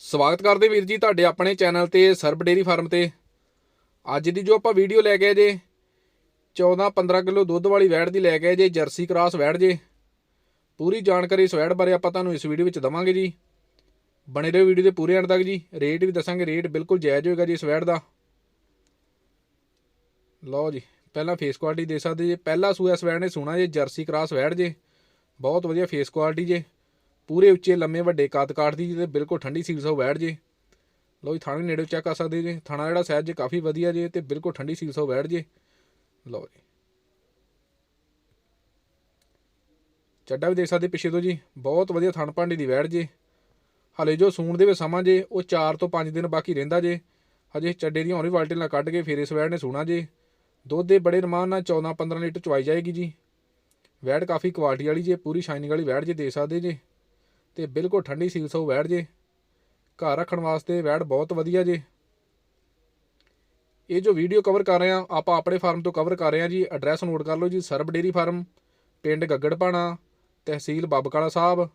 ਸਵਾਗਤ ਕਰਦੇ ਵੀਰ ਜੀ ਤੁਹਾਡੇ ਆਪਣੇ ਚੈਨਲ ਤੇ ਸਰਬ ਡੇਰੀ ਫਾਰਮ ਤੇ। ਅੱਜ ਦੀ ਜੋ ਆਪਾਂ ਵੀਡੀਓ ਲੈ ਕੇ ਆਏ ਜੇ 14-15 ਕਿਲੋ ਦੁੱਧ ਵਾਲੀ ਵੈੜ ਦੀ ਲੈ ਕੇ ਆਏ ਜੇ, ਜਰਸੀ ਕ੍ਰਾਸ ਵੈੜ ਜੇ। ਪੂਰੀ ਜਾਣਕਾਰੀ ਇਸ ਵੈੜ ਬਾਰੇ ਆਪਾਂ ਤੁਹਾਨੂੰ ਇਸ ਵੀਡੀਓ ਵਿੱਚ ਦਵਾਂਗੇ ਜੀ। ਬਣੇ ਰਹੋ ਵੀਡੀਓ ਦੇ ਪੂਰੇ ਅੰਤ ਤੱਕ ਜੀ। ਰੇਟ ਵੀ ਦੱਸਾਂਗੇ, ਰੇਟ ਬਿਲਕੁਲ ਜਾਇਜ਼ ਹੋਏਗਾ ਜੀ ਇਸ ਵੈੜ ਦਾ। ਲਓ ਜੀ, ਪਹਿਲਾਂ ਫੇਸ ਕੁਆਲਿਟੀ ਦੇ ਸਕਦੇ ਜੇ। ਪਹਿਲਾ ਸੂਆ ਇਸ ਵੈੜ ਨੇ ਸੁਣਾ ਜੇ, ਜਰਸੀ ਕ੍ਰਾਸ ਵੈੜ ਜੇ। ਬਹੁਤ ਵਧੀਆ ਫੇਸ ਕੁਆਲਿਟੀ ਜੇ। ਪੂਰੇ ਉੱਚੇ ਲੰਮੇ ਵੱਡੇ ਕੱਦ ਕਾਟਦੀ ਜੀ ਤੇ ਬਿਲਕੁਲ ਠੰਡੀ ਸੀਲ ਸੋ ਬੈਠ ਜੇ। ਲੋ ਜੀ, ਥਾਣੇ ਨੇੜੇ ਚੈੱਕ ਕਰ ਸਕਦੇ ਜੇ। ਥਾਣਾ ਜਿਹੜਾ ਸਾਈਜ਼ ਜੇ ਕਾਫੀ ਵਧੀਆ ਜੇ ਤੇ ਬਿਲਕੁਲ ਠੰਡੀ ਸੀਲ ਸੋ ਬੈਠ ਜੇ। ਲਓ ਜੀ। ਚੱਡਾ ਵੀ ਦੇਖ ਸਕਦੇ ਪਿੱਛੇ ਤੋਂ ਜੀ। ਬਹੁਤ ਵਧੀਆ ਥਣ ਭਾਂਡੀ ਦੀ ਬੈਠ ਜੇ। ਹਲੇ ਜੋ ਸੂਣ ਦੇ ਵਿੱਚ ਸਮਾਂ ਜੇ, ਉਹ 4 ਤੋਂ 5 ਦਿਨ ਬਾਕੀ ਰਹਿੰਦਾ ਜੇ। ਹਜੇ ਚੱਡੇ ਦੀਆਂ ਹੋਰ ਵੀ ਬਾਲਟੀ ਨਾਲ ਕੱਢ ਕੇ ਫਿਰ ਇਸ ਵੈੜ ਨੇ ਸੂਣਾ ਜੇ। ਦੁੱਧ ਦੇ ਬੜੇ ਰਮਾਨ ਨਾਲ 14 15 ਲੀਟਰ ਚਵਾਈ ਜਾਏਗੀ ਜੀ। ਵੈੜ ਕਾਫੀ ਕੁਆਲਿਟੀ ਵਾਲੀ ਜੇ, ਪੂਰੀ ਸ਼ਾਈਨਿੰਗ ਵਾਲੀ ਵੈੜ ਜੇ ਦੇ ਸਕਦੇ ਜੇ। ਤੇ ਬਿਲਕੁਲ ਠੰਡੀ ਸੀਲ ਸੋ ਵੈੜ ਜੇ। ਘਰ ਰੱਖਣ ਵਾਸਤੇ ਵੈੜ ਬਹੁਤ ਵਧੀਆ ਜੇ। ਇਹ ਜੋ ਵੀਡੀਓ ਕਵਰ ਕਰ ਰਹੇ ਆ ਆਪਾਂ ਆਪਣੇ ਫਾਰਮ ਤੋਂ ਕਵਰ ਕਰ ਰਹੇ ਆ ਜੀ। ਐਡਰੈਸ ਨੋਟ ਕਰ ਲਓ ਜੀ, ਸਰਬ ਡੇਰੀ ਫਾਰਮ ਪਿੰਡ ਗੱਗੜਪਾਣਾ ਤਹਿਸੀਲ ਬਾਬਕਾਲਾ ਸਾਹਿਬ,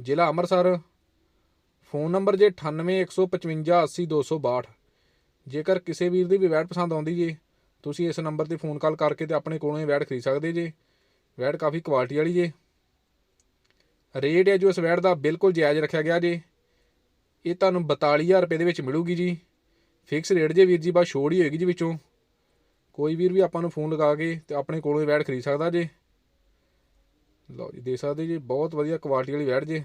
ਜ਼ਿਲ੍ਹਾ ਅੰਮ੍ਰਿਤਸਰ। ਫੋਨ ਨੰਬਰ ਜੇ 9815580262 ਜੇਕਰ ਕਿਸੇ ਵੀਰ ਦੀ ਵੀ ਵੈੜ ਪਸੰਦ ਆਉਂਦੀ ਜੇ, ਤੁਸੀਂ ਇਸ ਨੰਬਰ ਤੇ ਫੋਨ ਕਾਲ ਕਰਕੇ ਤੇ ਆਪਣੇ ਕੋਲੋਂ ਹੀ ਵੈੜ ਖਰੀਦ ਸਕਦੇ ਜੇ। ਵੈੜ ਕਾਫੀ ਕੁਆਲਿਟੀ ਵਾਲੀ ਜੇ। ਰੇਟ ਹੈ ਜੋ ਇਸ ਵੈੜ ਦਾ ਬਿਲਕੁਲ ਜਾਇਜ਼ ਰੱਖਿਆ ਗਿਆ ਜੇ। ਇਹ ਤੁਹਾਨੂੰ 42000 ਰੁਪਏ ਦੇ ਵਿੱਚ ਮਿਲੂਗੀ ਜੀ। ਫਿਕਸ ਰੇਟ ਜੇ ਵੀਰ ਜੀ, ਬਸ ਛੋੜ ਹੀ ਹੋਏਗੀ ਜੀ ਵਿੱਚੋਂ। ਕੋਈ ਵੀਰ ਵੀ ਆਪਾਂ ਨੂੰ ਫੋਨ ਲਗਾ ਕੇ ਤੇ ਆਪਣੇ ਕੋਲੋਂ ਹੀ ਵੈੜ ਖਰੀਦ ਸਕਦਾ ਜੇ। ਲਓ ਜੀ, ਦੇ ਸਕਦੇ ਜੀ। ਬਹੁਤ ਵਧੀਆ ਕੁਆਲਿਟੀ ਵਾਲੀ ਵੈੜ ਜੇ।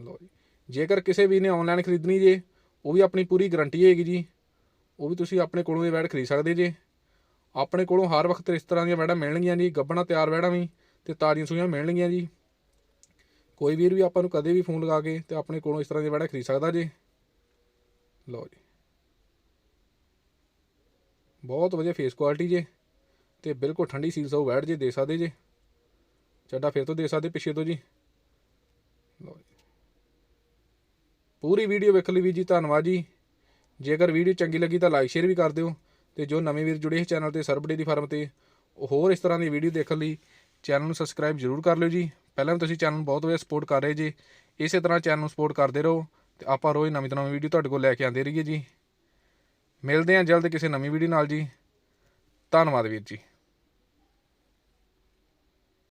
ਲਓ ਜੀ, ਜੇਕਰ ਕਿਸੇ ਵੀਰ ਨੇ ਆਨਲਾਈਨ ਖਰੀਦਣੀ ਜੇ, ਉਹ ਵੀ ਆਪਣੀ ਪੂਰੀ ਗਾਰੰਟੀ ਹੋਏਗੀ ਜੀ। ਉਹ ਵੀ ਤੁਸੀਂ ਆਪਣੇ ਕੋਲੋਂ ਹੀ ਵੈੜ ਖਰੀਦ ਸਕਦੇ ਜੇ। ਆਪਣੇ ਕੋਲੋਂ ਹਰ ਵਕਤ ਇਸ ਤਰ੍ਹਾਂ ਦੀਆਂ ਵੈੜਾਂ ਮਿਲਣਗੀਆਂ ਜੀ। ਗੱਬਣਾ ਤਿਆਰ ਵੈੜਾਂ ਵੀ। ਤੇ ਤਾਜ਼ੀਆਂ ਸੂਈਆਂ ਮਿਲਣਗੀਆਂ ਜੀ। ਕੋਈ ਵੀਰ ਵੀ ਆਪਾਂ ਨੂੰ ਕਦੇ ਵੀ ਫੋਨ ਲਗਾ ਕੇ ਤੇ ਆਪਣੇ ਕੋਲੋਂ ਇਸ ਤਰ੍ਹਾਂ ਦੇ ਵੈੜਾਂ ਖਰੀਦ ਸਕਦਾ ਜੀ। ਲਓ ਜੀ। ਬਹੁਤ ਵਧੀਆ ਫੇਸ ਕੁਆਲਿਟੀ ਜੇ ਤੇ ਬਿਲਕੁਲ ਠੰਡੀ ਸੀਲ ਸੋ ਬੈਠ ਜੇ, ਦੇ ਸਕਦੇ ਜੇ। ਚੱਡਾ ਫਿਰ ਤੋਂ ਦੇ ਸਕਦੇ ਪਿੱਛੇ ਤੋਂ ਜੀ। ਲਓ ਜੀ। ਪੂਰੀ ਵੀਡੀਓ ਵੇਖਣ ਲਈ ਵੀ ਜੀ ਧੰਨਵਾਦ ਜੀ। ਜੇਕਰ ਵੀਡੀਓ ਚੰਗੀ ਲੱਗੀ ਤਾਂ ਲਾਈਕ ਸ਼ੇਅਰ ਵੀ ਕਰ ਦਿਓ ਤੇ ਜੋ ਨਵੇਂ ਵੀਰ ਜੁੜੇ ਇਸ ਚੈਨਲ ਤੇ ਸਰਬਡੇ ਦੀ ਫਾਰਮ ਤੇ ਹੋਰ ਇਸ ਤਰ੍ਹਾਂ ਦੀ ਵੀਡੀਓ ਦੇਖਣ ਲਈ ਚੈਨਲ ਨੂੰ ਸਬਸਕ੍ਰਾਈਬ ਜ਼ਰੂਰ ਕਰ ਲਿਓ ਜੀ। ਪਹਿਲਾਂ ਵੀ ਤੁਸੀਂ ਚੈਨਲ ਨੂੰ ਬਹੁਤ ਵਧੀਆ ਸਪੋਰਟ ਕਰ ਰਹੇ ਜੀ, ਇਸੇ ਤਰ੍ਹਾਂ ਚੈਨਲ ਨੂੰ ਸਪੋਰਟ ਕਰਦੇ ਰਹੋ ਤੇ ਆਪਾਂ ਰੋਜ਼ ਨਵੀਂ ਤੋਂ ਨਵੀਂ ਵੀਡੀਓ ਤੁਹਾਡੇ ਕੋਲ ਲੈ ਕੇ ਆਉਂਦੇ ਰਹੀਏ ਜੀ। ਮਿਲਦੇ ਹਾਂ ਜਲਦ ਕਿਸੇ ਨਵੀਂ ਵੀਡੀਓ ਨਾਲ ਜੀ। ਧੰਨਵਾਦ ਵੀਰ ਜੀ।